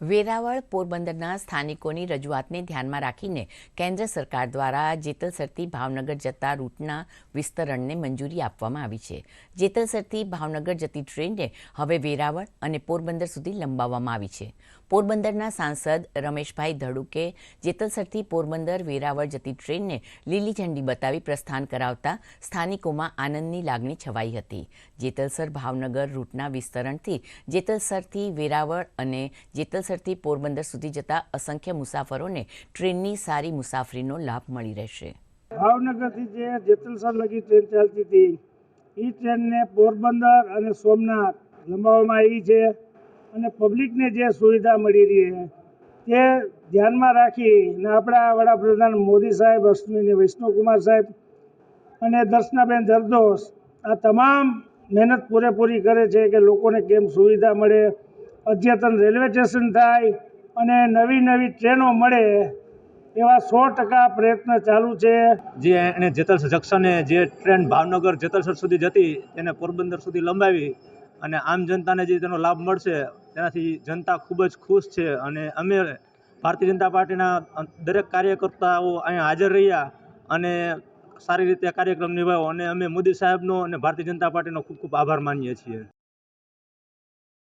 વેરાવળ પોરબંદરના સ્થાનિકોની રજૂઆતને ધ્યાનમાં રાખીને કેન્દ્ર સરકાર દ્વારા જેતલસરથી ભાવનગર જતા રૂટના વિસ્તરણને મંજૂરી આપવામાં આવી છે. જેતલસરથી ભાવનગર જતી ટ્રેનને હવે વેરાવળ અને પોરબંદર સુધી લંબાવવામાં આવી છે. પોરબંદરના સાંસદ રમેશભાઈ ધડુકે જેતલસરથી પોરબંદર વેરાવળ જતી ટ્રેનને લીલી ઝંડી બતાવી પ્રસ્થાન કરાવતા સ્થાનિકોમાં આનંદની લાગણી છવાઈ હતી. જેતલસર ભાવનગર રૂટના વિસ્તરણથી જેતલસરથી વેરાવળ અને જેતલસરથી પોરબંદર સુધી જતા અસંખ્ય મુસાફરોને ટ્રેનની સારી મુસાફરીનો લાભ મળી રહેશે. ભાવનગરથી જે જેતલસર લગી ટ્રેન ચાલતી હતી, એ ટ્રેનને પોરબંદર અને સોમનાથ લંબાવવામાં આવી છે અને પબ્લિકને જે સુવિધા મળી રહી છે, તે ધ્યાનમાં રાખીને આપણા વડાપ્રધાન મોદી સાહેબ, અશ્વિની વૈષ્ણવકુમાર સાહેબ અને દર્શનાબેન જરદોશ આ તમામ મહેનત પૂરેપૂરી કરે છે કે લોકોને કેમ સુવિધા મળે અદ્યતન રેલવે સ્ટેશન થાય અને નવી નવી ટ્રેનો મળે એવા સો ટકા પ્રયત્ન ચાલુ છે. જે એને જેતલસર જંકશને જે ટ્રેન ભાવનગર જેતલસર સુધી જતી તેને પોરબંદર સુધી લંબાવી અને આમ જનતાને જે તેનો લાભ મળશે તેનાથી જનતા ખૂબ જ ખુશ છે અને અમે ભારતીય જનતા પાર્ટીના દરેક કાર્યકર્તાઓ અહીંયા હાજર રહ્યા અને સારી રીતે કાર્યક્રમ નિભાવ્યો અને અમે મોદી સાહેબનો અને ભારતીય જનતા પાર્ટીનો ખૂબ ખૂબ આભાર માનીએ છીએ.